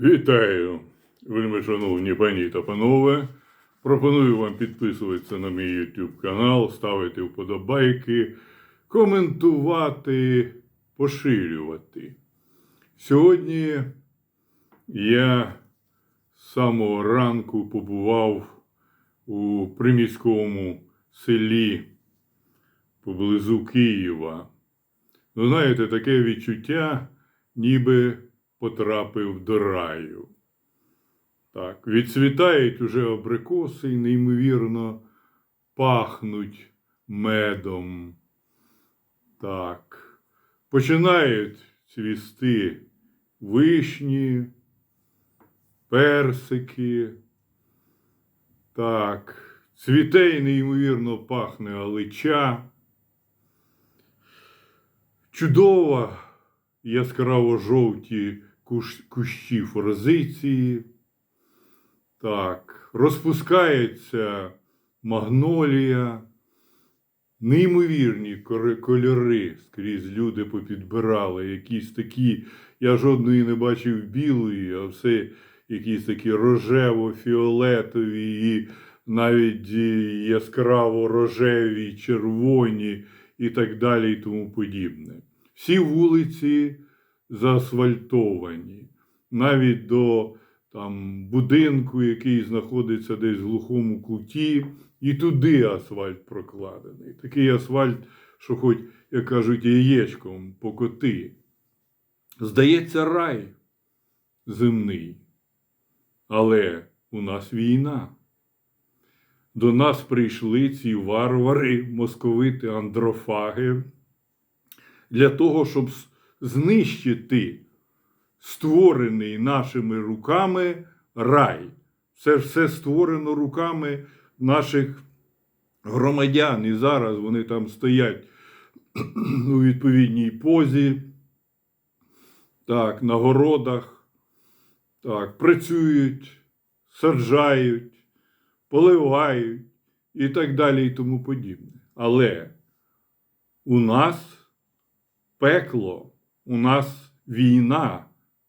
Вітаю, вельми шановні пані та панове. Пропоную вам підписуватися на мій YouTube канал, ставити вподобайки, коментувати, поширювати. Сьогодні я з самого ранку побував у приміському селі поблизу Києва. Ну, знаєте, таке відчуття, ніби потрапив до раю. Так, відцвітають уже абрикоси і неймовірно пахнуть медом. Так, починають цвісти вишні, персики. Так, цвіте і неймовірно пахне алича. Чудова яскраво жовті кущі форзиції. Так, розпускається магнолія. Неймовірні кольори скрізь люди попідбирали, якісь такі, я жодної не бачив білої, а все якісь такі рожево-фіолетові і навіть яскраво-рожеві, червоні і так далі, і тому подібне. Всі вулиці заасфальтовані, навіть до там, будинку, який знаходиться десь в глухому куті, і туди асфальт прокладений. Такий асфальт, що хоч, як кажуть, яєчком покоти. Здається, рай земний. Але у нас війна. До нас прийшли ці варвари, московити, андрофаги, для того, щоб знищити створений нашими руками рай. Це ж все створено руками наших громадян. І зараз вони там стоять у відповідній позі, так, на городах, так, працюють, саджають, поливають і так далі, і тому подібне. Але у нас пекло, у нас війна,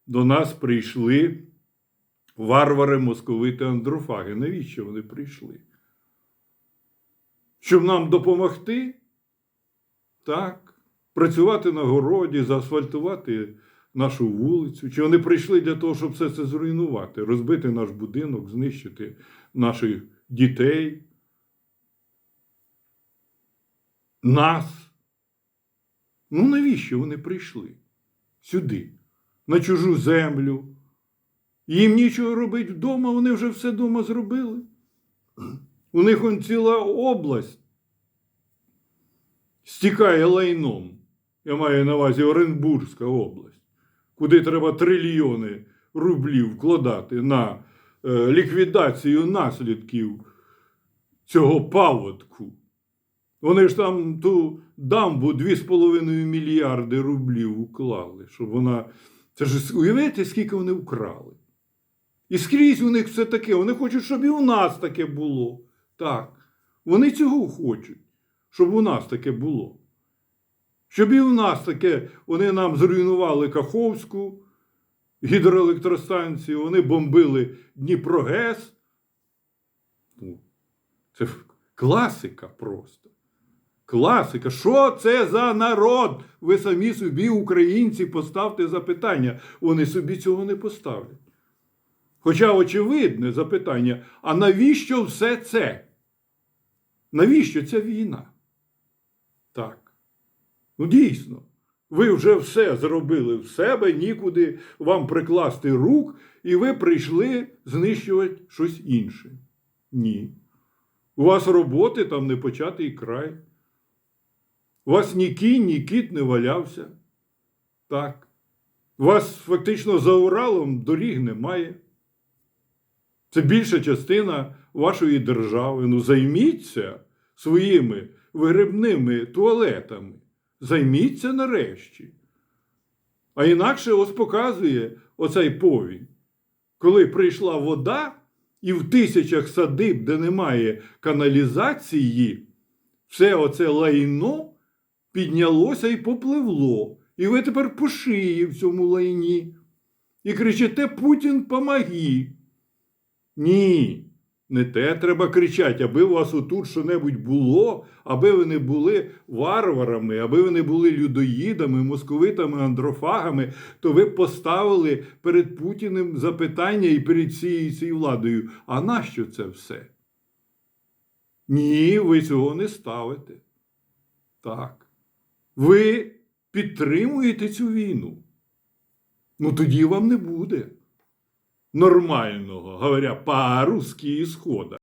до нас прийшли варвари московити андрофаги. Навіщо вони прийшли? Щоб нам допомогти? Так. Працювати на городі, заасфальтувати нашу вулицю. Чи вони прийшли для того, щоб все це зруйнувати, розбити наш будинок, знищити наших дітей, нас? Ну навіщо вони прийшли сюди, на чужу землю? Їм нічого робити вдома, вони вже все вдома зробили. У них он ціла область стікає лайном. Я маю на увазі Оренбурзька область, куди треба трильйони рублів вкладати на е, ліквідацію наслідків цього паводку. Вони ж там ту дамбу 2,5 мільярди рублів уклали, щоб вона. Це ж уявляєте, скільки вони вкрали. І скрізь у них все таке. Вони хочуть, щоб і у нас таке було. Так. Вони цього хочуть, щоб у нас таке було. Щоб і у нас таке, вони нам зруйнували Каховську гідроелектростанцію, вони бомбили Дніпрогес. Ну, Це класика просто. Класика. Що це за народ? Ви самі собі, українці, поставте запитання. Вони собі цього не поставлять. Хоча очевидне запитання: а навіщо все це? Навіщо ця війна? Так. Ну, дійсно, ви вже все зробили в себе, нікуди вам прикласти рук, і ви прийшли знищувати щось інше. Ні. У вас роботи там не початий край. У вас ні кінь, ні кіт не валявся. Так. У вас фактично за Уралом доріг немає. Це більша частина вашої держави. Ну, займіться своїми вигребними туалетами. Займіться нарешті. А інакше ось показує оцей повінь. Коли прийшла вода, і в тисячах садиб, де немає каналізації, все оце лайно піднялося і попливло. І ви тепер по шиї в цьому лайні. і кричите Путін помоги. Ні. Не те треба кричати, аби у вас отут що-небудь було, аби ви не були варварами, аби ви не були людоїдами, московитами, андрофагами, то ви поставили перед Путіним запитання і перед цією цією владою. А нащо це все? Ні, ви цього не ставите. Так. Ви підтримуєте цю війну. Ну тоді вам не буде нормального, говоря по-русски исхода.